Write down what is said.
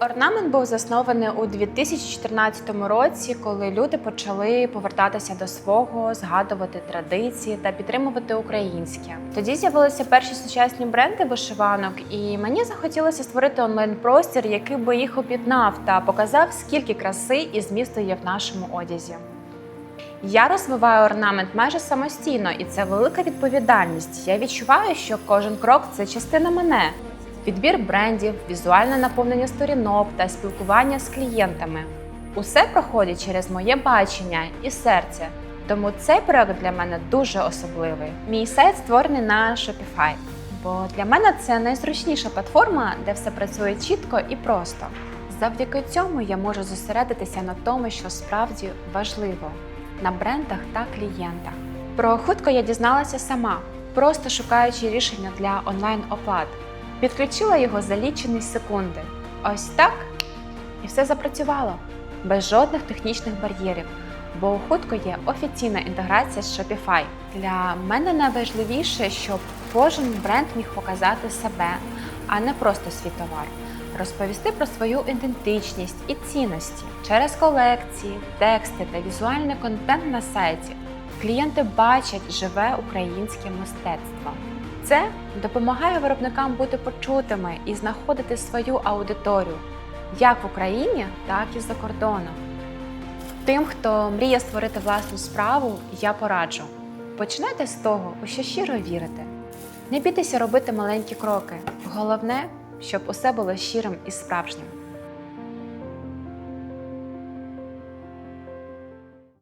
Орнамент був заснований у 2014 році, коли люди почали повертатися до свого, згадувати традиції та підтримувати українське. Тоді з'явилися перші сучасні бренди вишиванок, і мені захотілося створити онлайн-простір, який би їх об'єднав та показав, скільки краси і змісту є в нашому одязі. Я розвиваю орнамент майже самостійно, і це велика відповідальність. Я відчуваю, що кожен крок це частина мене. Підбір брендів, візуальне наповнення сторінок та спілкування з клієнтами. Усе проходить через моє бачення і серце. Тому цей проект для мене дуже особливий. Мій сайт створений на Shopify, бо для мене це найзручніша платформа, де все працює чітко і просто. Завдяки цьому я можу зосередитися на тому, що справді важливо на брендах та клієнтах. Про хутко я дізналася сама, просто шукаючи рішення для онлайн-оплат. Підключила його за лічені секунди. Ось так і все запрацювало без жодних технічних бар'єрів. Бо у хутко є офіційна інтеграція з Shopify. Для мене найважливіше, щоб кожен бренд міг показати себе, а не просто свій товар. Розповісти про свою ідентичність і цінності через колекції, тексти та візуальний контент на сайті. Клієнти бачать живе українське мистецтво. Це допомагає виробникам бути почутими і знаходити свою аудиторію як в Україні, так і за кордоном. Тим, хто мріє створити власну справу, я пораджу. Починайте з того, у що щиро вірите. Не бійтеся робити маленькі кроки. Головне, щоб усе було щирим і справжнім.